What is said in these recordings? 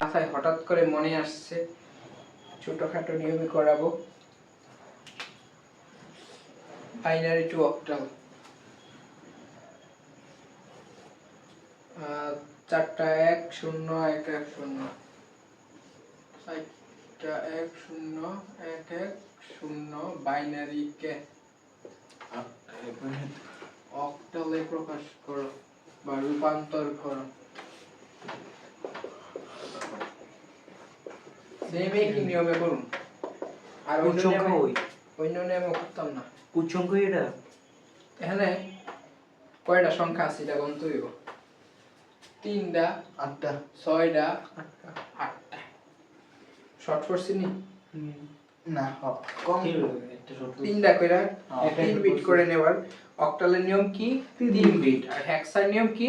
মাথায় হঠাৎ করে মনে আসছে, ছোটখাটো নিয়মে করাবো। বাইনারি টু অক্টাল চারটা এক শূন্য, এক এক শূন্য। চারটা এক শূন্য, এক এক শূন্য বাইনারি কে। অক্টালে প্রকাশ করো বা রূপান্তর করো। সেম একই নিয়মে করুন? আর অন্য নিয়মে ওই অন্য নিয়মে করতাম না। উচ্চঙ্ক এটা? এখানে কয়টা সংখ্যা আছে এটা গন্ত হইব? তিনটা আটটা। ছয়টা আটটা। শর্ট করছি নি? না কম। তিনটা কইরা হ্যাঁ, তিন বিট করে নেওয়ার অক্টালের নিয়ম কি? 3 বিট। আর হেক্সার নিয়ম কি?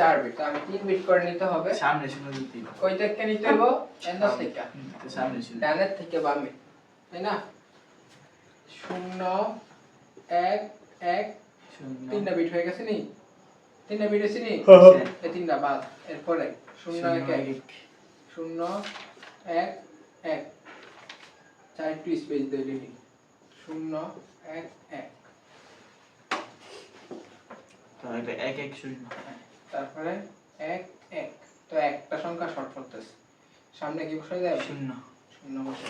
4 বিট। আমি 3 বিট। করে নিতে হবে। সামনে শুনে দিতে কই থেকে নিতে হবে এন্ডার থেকে। সামনে শুনে ডানের থেকে বামে। তাই না? 0 1 1 0 তিনটা বিট হয়ে গেছে নি? তিনটা বিট হয়েছে নি? এই তিনটা বাদ। এরপরে 0 1 1 0 1 1 চারটি স্পেস দিয়ে দিলি। 0 1 1 তাহলে এক এক শূন্য। তারপরে এক এক। তো একটা সংখ্যা শর্ট করতেছে। সামনে কি বসে যায় শূন্য। শূন্য বসে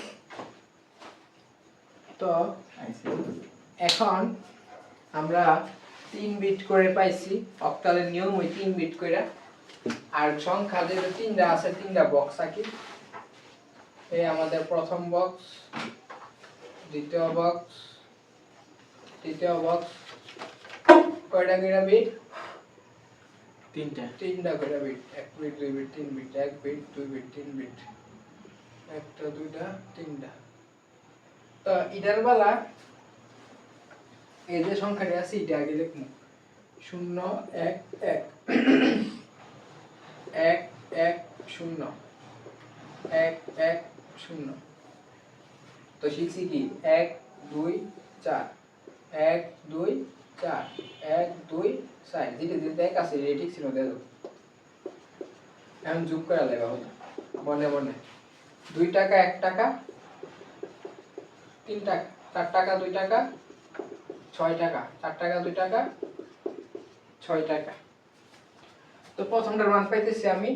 তো এখন আমরা তিন বিট করে পাইছি। অক্টালের নিয়ম ওই তিন বিট করে আর সংখ্যা যেহেতু তিনটা আছে তিনটা বক্স আঁকি। এই আমাদের প্রথম বক্স দ্বিতীয় বক্স তৃতীয় বক্স কয়টা করে বিট তিনটা। তিনটা করে বিট এক বিট দুই বিট তিন বিট এক বিট দুই বিট তিন বিট একটা দুইটা তিনটা। তো ইটার বেলা এই যে সংখ্যাটা আছে এটা আগে লিখব শূন্য এক এক। এক এক শূন্য। এক এক শূন্য। তো শিখছি কি? এক দুই চার। এক দুই চার, এক, দুই, চার। যেটা যেটা এক আছে এটা ছিল, দেখো। এখন যোগ করে লেখা হতো মনে মনে দুই টাকা, এক টাকা। তিন টাকা, চার টাকা, দুই টাকা। ছয় টাকা, চার টাকা, দুই টাকা। ছয় টাকা। তো প্রথমটার মান পাইতেছি আমি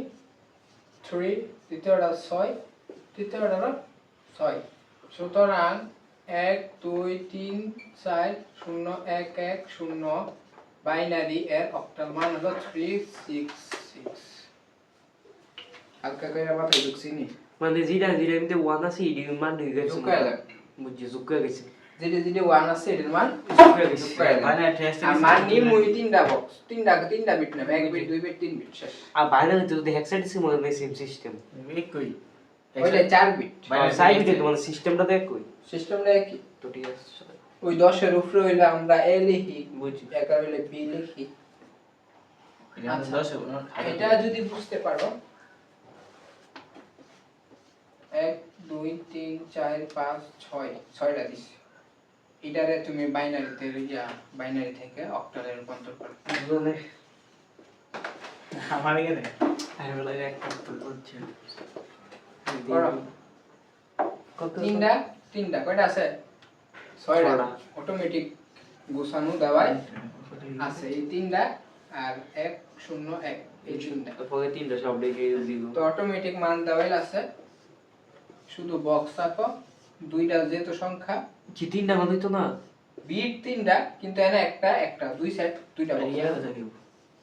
থ্রি, দ্বিতীয়টা ছয় তৃতীয়টা ছয়। সুতরাং এক দুই তিন চার শূন্য এক এক শূন্য। বাইনারি এর অক্টাল মান হলো থ্রি সিক্স সিক্স হালকা করে মাথায় ঢুকছি নি? মানে যেটা যেটা এমনি ওয়ান আছে এটি মান হয়ে গেছে। বুঝছি জুকা গেছে। যেটা যেটা ওয়ান আছে এটার মান। মানে মান নিম ওই তিনটা বক্স তিনটা তিনটা বিট নেবে। এক বিট দুই বিট তিন বিট শেষ। আর বাইরে যদি হেক্সাডেসিমাল মানে সেম সিস্টেম একই ওইটা চার বিট আর সাইড বিটে মানে সিস্টেমটা তো একই সিস্টেমটা একই তো ঠিক আছে ওই দশের উপরে হইলে আমরা এ লিখি বুঝছি। এগারো হইলে বি লিখি। আচ্ছা। এটা যদি বুঝতে পারো এক দুই তিন চার পাঁচ ছয় ছয়টা দিস এটারে তুমি বাইনারিতে ইয়া বাইনারি থেকে অক্টালে রূপান্তর করো। আমার এখানে আমি বলে একটা করছে কত? তিনটা? তিনটা কয়টা আছে? ছয়টা অটোমেটিক গোছানো দেওয়াই আছে। এই তিনটা আর এক শূন্য এক এই তিনটা। তিনটা সব তো অটোমেটিক মান দেওয়াই আছে। শুধু বক্স থাকো দুইটা যেহেতু সংখ্যা। কি তিনটা মান তো না? বিট তিনটা কিন্তু এনে একটা একটা দুই সেট দুইটা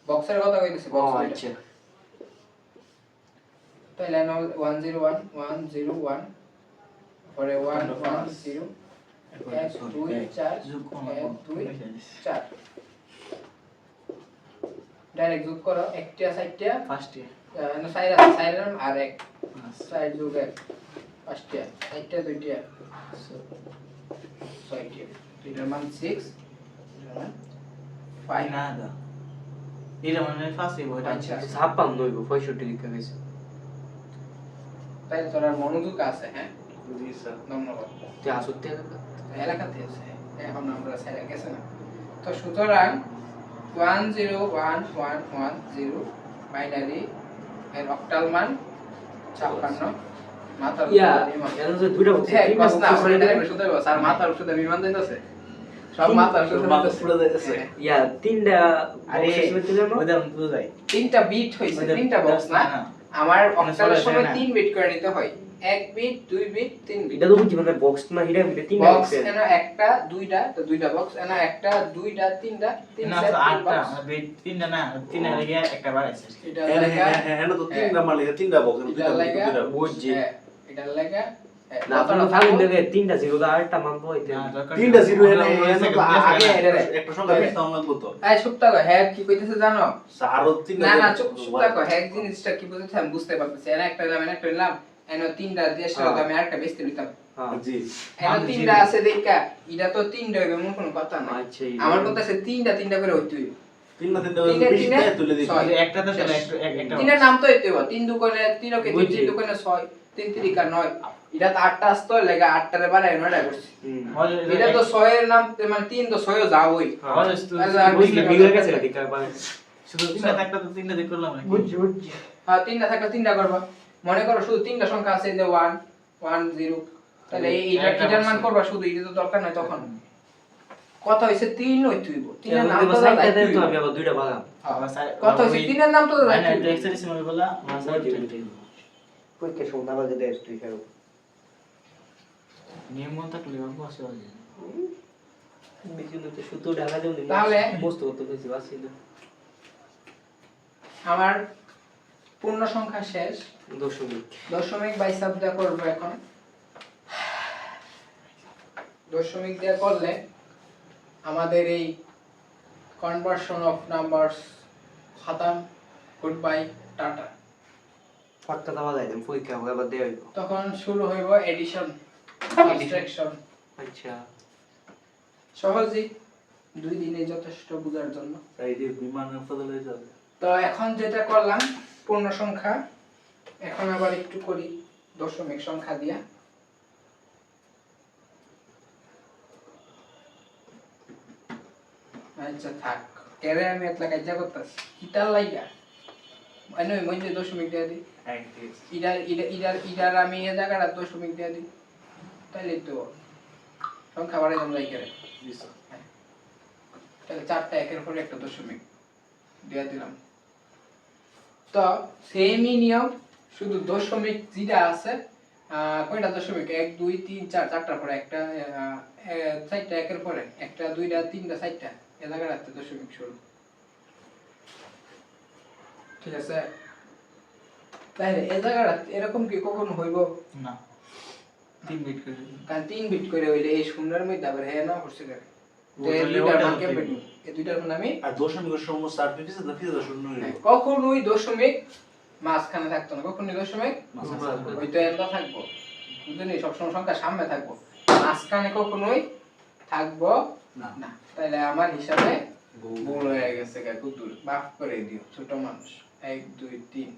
বক্সের কথা কইতেছি বক্স আচ্ছা। তাহলে 101 101 পরে ওয়ান ওয়ান জিরো এক দুই চার এক দুই চার। ডাইরেক্ট যোগ করো একটা সাইডটা ফার্স্ট ইয়ার না সাইড আছে আর এক সাইড যোগ এক পাঁচটা চারটা দুইটা ছয়টা দুইটার মান সিক্স ফাইভ nada. এটা মানে ফার্স্ট এই বইটা আচ্ছা। ছাপ্পান্ন হইব পঁয়ষট্টি লিখা গেছে তাই তোর আর মনোযোগ আছে হ্যাঁ? জি স্যার ধন্যবাদ। তুই আসতে এলাকাতে আছে। এখন আমরা সাইডে গেছে না। তো সুতরাং one zero one one one zero binary এর অক্টাল মান ছাপ্পান্ন। মাথার ইয়া দুইটা হ্যাঁ, তিনটা না, আর মাথার বিমান। হ্যাঁ। ইয়া তিনটা তিনটা বিট হয়েছে তিনটা বক্স না। আমার মানে অক্টালের সময় তিন বিট করে নিতে হয়। এক বিট দুই বিট তিন বিট এটা তো মানে বক্স না এটা এটা তিনটা বক্স এনে একটা দুইটা তো দুইটা বক্স এনে একটা দুইটা তিনটা তিন না আটটা আমার বেড তিনটা না তিনটা লেগে একটা বাড়াইছে এটা হ্যাঁ লাগা হ্যাঁ হ্যাঁ হ্যাঁ তো তিনটা মালিক তিনটা বক্স দুইটা লাগা হ্যাঁ, এটা লাগা হ্যাঁ, না? ফাইল দেবে তিনটা জিরো দা আরেকটা মান তো হইতে তিনটা জিরো এনে এনে আগে একটা সংখ্যা বেশি আমার মতো এই চুপ থাকো হ্যাঁ কি কইতেছে জানো? আরও তিনটা না না চুপ চুপ থাকো হ্যাঁ জিনিসটা কি বলতেছে আমি বুঝতে পারতেছি। এনে একটা এনে একটা নিলাম। এনে তিনটা হ্যাঁ। আমি আরেকটা বেচতে দিতাম। হ্যাঁ। জি। এনে তিনটা আছে দেখা এটা তো তিনটা হইবে কোনো কথা না আচ্ছা আমার কথা আছে তিনটা তিনটা করে হইতে হইবে। তিনটা তিনটা তিনটা বেশি তিনটা দিয়ে তুলে দিই ছয়। এই একটাতে তাহলে একটা এক- একটা তিনের নাম তো হইতে হবে তিন দুকোনে তিন তিন বুঝছি। ছয় তিন তিরিকা নয়। এটা তো আটটা আসতো লেগা আটটারে নয়টা করছি। এটা তো ছয়ের নাম মানে তিন তো ছয়ও যাবই। আমাদের শুধু- আচ্ছা, শুধু তিনটা তো তিনটা করলাম বুঝছি বুঝছি। হ্যাঁ তিনটা থাকলে তিনটা করবা। মনে করো শুধু তিনটা সংখ্যা আছে যে ওয়ান ওয়ান জিরো তাহলে এই- এইটা এটার মান করবা শুধু এটা তো দরকার নাই তখন। কথা হইছে তিন হইতে হইব তিনের নাম তো তো দাদা তো আমি আবার দুইটা কথা হইছে ওই- তিনের নাম তো দাদা মানে বলা নিয়ম মন তো ঢাকা দেব তাহলে? বস্তু বেশি না আমার পূর্ণ সংখ্যা শেষ। দশমিক। দশমিক বাই সাবজা করব এখন। দশমিক দিয়ে করলে আমাদের এই conversion of numbers খাতাম। Good bye tata. ফাটকা দাওয়া যায় দেন পরীক্ষা হবে আবার দেওয়া হইব। তখন শুরু হইব এডিশন সাবট্রাকশন আচ্ছা। সহজেই দুই দিনে যথেষ্ট বোঝার জন্য। এই যে বিমানের বদলে যাবে। তো এখন যেটা করলাম পূর্ণ সংখ্যা। এখন আবার একটু করি দশমিক সংখ্যা দিয়া। আচ্ছা থাক কেরে আমি এতলা কাজা করতাছি? কিতার লাইগা? মানে ওই মধ্যে দশমিক দিয়া দিই। হ্যাঁ। ইডার ইডার ইডার ইডার আমি এ জায়গাটা দশমিক দিয়া দিই। তাইলে তো সংখ্যা বাড়াই দাম লাইগা রে। জি স্যার। তাহলে চারটা একের পরে একটা দশমিক দিয়ে দিলাম। তো সেমই নিয়ম শুধু দশমিক যেটা আছে কয়টা দশমিক? এক দুই তিন চার চারটার পরে একটা চারটা একের পরে একটা দুইটা তিনটা চারটা। এ জায়গাটাতে দশমিক শুরু। ঠিক আছে? তাহলে এ জায়গাটা এরকম কি কখনো হইব? না। তিন মিনিট করে। কারণ তিন বিট করে হইলে এই শূন্যের মধ্যে আবার হ্যাঁ না করছে কেন? এই দুইটার ওটা মান আমি আর দশমিকের না শূন্য হয়ে কখনোই দশমিক মাঝখানে থাকতো না কখনোই দশমিক থাকব। বুঝলি সবসময় সংখ্যা সামনে থাকব। মাঝখানে কখনোই থাকব না। তাহলে আমার হিসাবে ভুল। হয়ে গেছে মাফ করে দিও ছোট মানুষ। এক দুই তিন।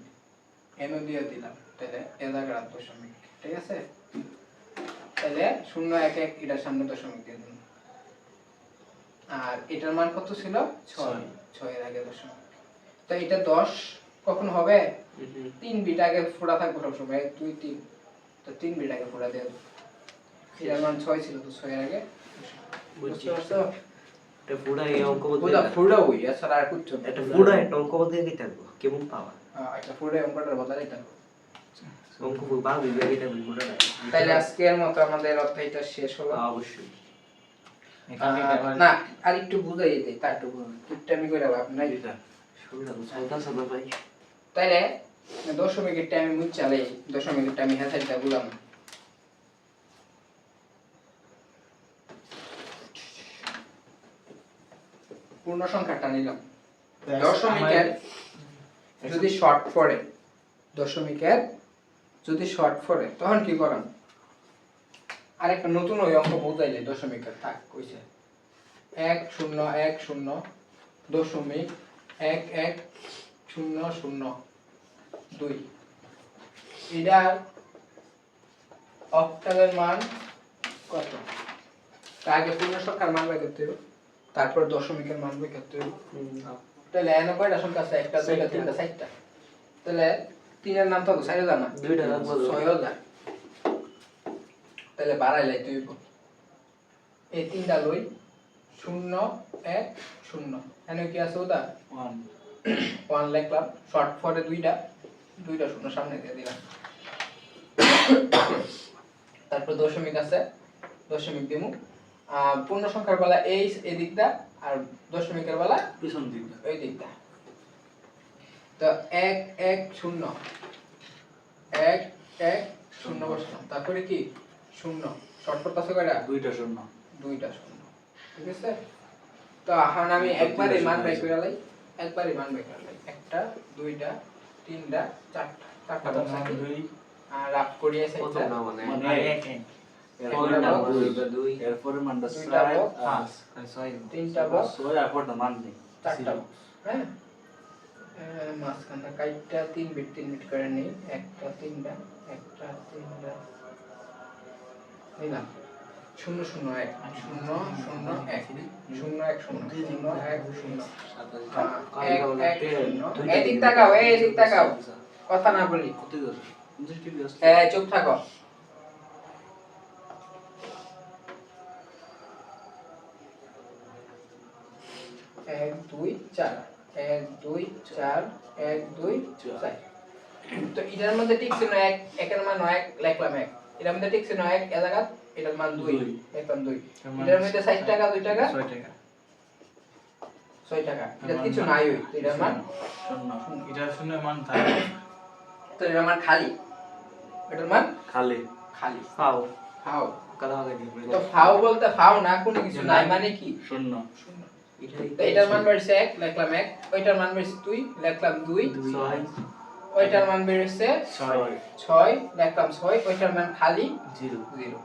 এন দিয়ে দিলাম? তাহলে এ দশমিক ঠিক আছে? তাহলে শূন্য এক এক এটার সামনে দশমিক দিয়ে দিলাম। আর এটার মান কত ছিল? ছয়। ছয়। ছয়ের আগে দশমিক। তো এটা দশ কখন হবে? তিন বিট আগে ফোড়া থাকব সবসময় এক দুই তিন। তো তিন বিট আগে ফোড়া এটার মান ছয় ছিল তো ছয়ের আগে। বুঝতে পারছ? এটা এই অঙ্ক বলতে ফোড়া ওই আর কিচ্ছু না। এটা একটা অঙ্ক বলতে থাকব কেমন পাওয়া? হ্যাঁ, ফোড়া অঙ্কটার বদলে এটা অঙ্ক ফুল বাদ দিবে এটা তাহলে আজকের মতো আমাদের অধ্যায়টা শেষ হলো। অবশ্যই। আর- আবার- না আর একটু বুঝাই দিই আমি করে তাইলে দশমিকের টাইমে চালাই দশমিকের টাইমে হ্যাঁ সাইডটা বুঝলাম পূর্ণ সংখ্যাটা নিলাম। দশমিকের যদি শর্ট পড়ে দশমিকের যদি শর্ট পড়ে তখন কি করাম আরেকটা নতুন ওই অঙ্ক বোঝাইলে দশমিকের থাক কইছে। এক শূন্য এক শূন্য দশমিক এক এক শূন্য শূন্য দুই। এটা অক্টালের মান কত? তার আগে পূর্ণ সংখ্যার মান বের করতে হবে তারপর দশমিকের মান বের করতে হবে। তাহলে এনে কয়টা সংখ্যা আছে? একটা দুইটা তিনটা চারটা। তাহলে তিনের নাম তো চার হাজার না? দুইটা। ছয় হাজার। তাহলে বাড়াইলাই তুই এই তিনটা লই শূন্য এক শূন্য। এখানে কি আছে ওটা? ওয়ান ওয়ান লিখলাম। শর্ট ফরে দুইটা। দুইটা শূন্য সামনে দিয়ে দিলাম। তারপর দশমিক আছে। দশমিক দিমু। পূর্ণ সংখ্যার বেলা এই এই দিকটা আর দশমিকের বেলা পিছন দিকটা। ওই দিকটা। তো এক এক শূন্য। এক এক শূন্য বসলাম। তারপরে কি? শূন্য। শর্ট করতেছে কয়টা? দুইটা শূন্য। দুইটা শূন্য। ঠিক আছে? তো এখন আমি একবারে মান বাই করে লাই। একবারে মান বাই করে লাই। একটা দুইটা তিনটা চারটা। চারটা বক্স আছে দুই। আর রাফ করিয়ে কত সাইডটা না মানে মানে এক এরপরে মান মানটা ছয় পাঁচ ছয় তিনটা বক্স ছয় আর পরটা মান নেই। চারটা box, হ্যাঁ? মাঝখানটা কাইটটা তিন বিট তিন বিট করে নেই। একটা তিনটা একটা তিনটা নিলাম শূন্য শূন্য এক। শূন্য শূন্য এক। শূন্য এক শূন্য। শূন্য। এক শূন্য। শূন্য এদিক তাকাও এদিক তাকাও। কথা না বলি। হ্যাঁ চুপ থাকো। এক দুই চার। এক দুই চার। এক দুই চার। তো এটার মধ্যে ঠিক ছিল এক একের মান এক লিখলাম এক। এটার মধ্যে ঠিক ছিল এক এ জায়গা এটার মান দুই দুই। লিখলাম দুই। এটার মধ্যে ষাট টাকা দুই টাকা? ছয় টাকা। ছয় টাকা। এটা কিছু নাই ওই এটার মান? শূন্য এটা শূন্য। মান থাকে তো এটার মান খালি? এটার মান? খালি। খালি। পাও ফাও। কথা হবে দিবে তো ফাও বলতে ফাও না কোনো কিছু নাই মানে কি? শূন্য। শূন্য। এটার মান বেরোচ্ছে এক লিখলাম এক। ওইটার মান বেরোচ্ছে দুই লিখলাম দুই। ছয়। ওইটার মান বেরোচ্ছে ছয়। ছয় লিখলাম ছয় ওইটার মান খালি জিরো। জিরো।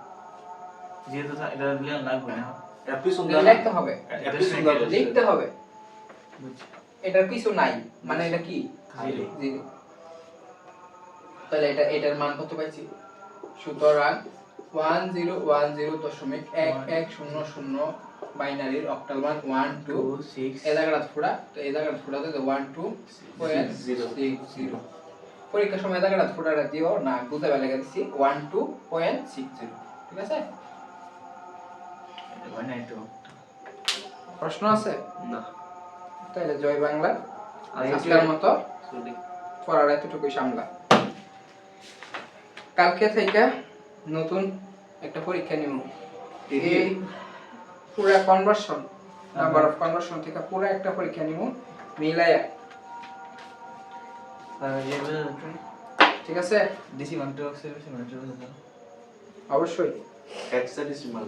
যেহেতু এটা লাগবে না। এর পিছন এটা দাও লিখতে হবে। এর পিছন দাও লিখতে হবে। এটার কিছু নাই। মানে এটা কি? খালি জিরো। তাহলে এটা এটার মান কত পাইছি? সুতরাং ওয়ান জিরো ওয়ান জিরো দশমিক এক এক শূন্য শূন্য বাইনারির অক্টাল মান ওয়ান টু টু সিক্স। এই জায়গাটা ফুড়া। তো এই জায়গাটা ফুড়াতে ওয়ান টু. জিরো। পরীক্ষার সময় এই জায়গাটা ফুটাটা দিও না বুঝতে পারলে দিচ্ছি one two point six zero ঠিক আছে? প্রশ্ন আছে? না। তাহলে জয় বাংলা। আজকের মতো পড়ার এতটুকুই সামলা। কালকে থেকে নতুন একটা পরীক্ষা নিব। এই পুরা কনভার্সন নাম্বার অফ কনভার্সন থেকে পুরো একটা পরীক্ষা নিব মিলাইয়া ঠিক আছে? ডিসি মান টু অক্সিজেন মান টু অবশ্যই। হেক্সাডেসিমাল